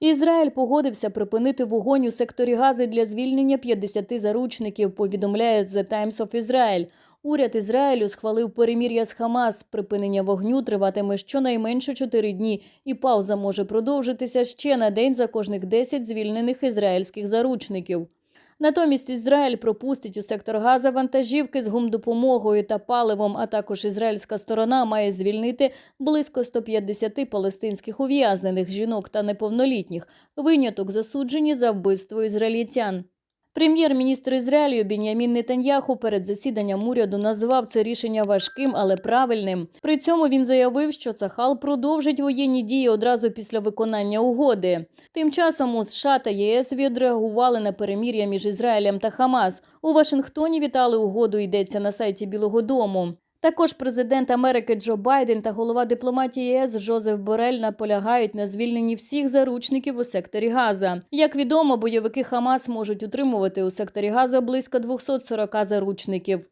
Ізраїль погодився припинити вогонь у секторі Гази для звільнення 50 заручників. Повідомляє The Times of Israel. Уряд Ізраїлю схвалив перемір'я з Хамас. Припинення вогню триватиме щонайменше 4 дні, і пауза може продовжитися ще на день за кожних 10 звільнених ізраїльських заручників. Натомість Ізраїль пропустить у сектор Газа вантажівки з гумдопомогою та паливом, а також ізраїльська сторона має звільнити близько 150 палестинських ув'язнених жінок та неповнолітніх. Виняток засуджені за вбивство ізраїльтян. Прем'єр-міністр Ізраїлю Бінямін Нетаньяху перед засіданням уряду назвав це рішення важким, але правильним. При цьому він заявив, що Цахал продовжить воєнні дії одразу після виконання угоди. Тим часом у США та ЄС відреагували на перемір'я між Ізраїлем та Хамас. У Вашингтоні вітали угоду. Йдеться на сайті Білого Дому. Також президент Америки Джо Байден та голова дипломатії ЄС Жозеф Борель наполягають на звільненні всіх заручників у секторі Газа. Як відомо, бойовики Хамас можуть утримувати у секторі Газа близько 240 заручників.